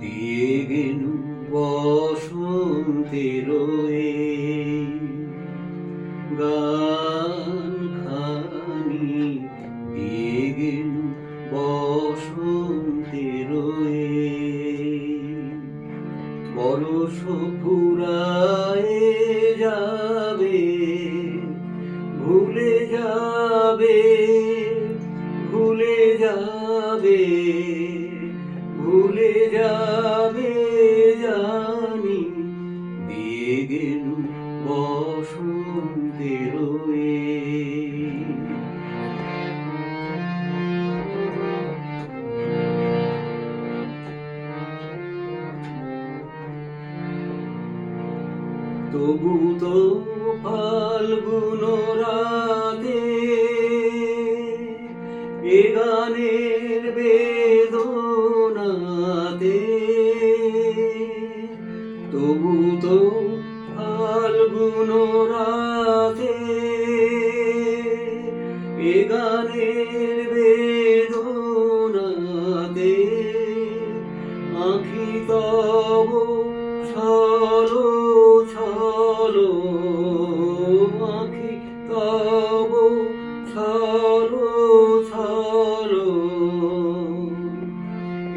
দিয়ে গেলু এই গান খানি দিয়ে গেলু এই বরষ ফুরায়ে যাবে ভুলে যাবে তবু তো ফাল্গুন রাতে এ গানের বেদনাতে। তবু তো ফাল্গুন রাতে এ গানের বেদনাতে। আখি তব ছলো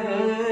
Amen.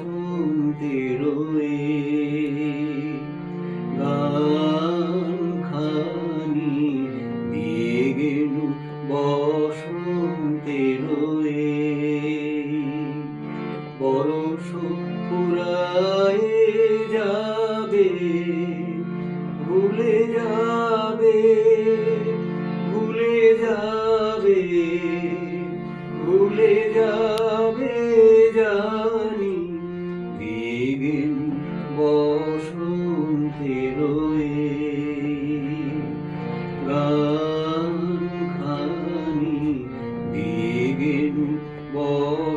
বসন্তের এই গান খানি দিয়ে গেল বসন্তের এই বরষ ফুরায়ে যাবে ভুলে যাবে Oh.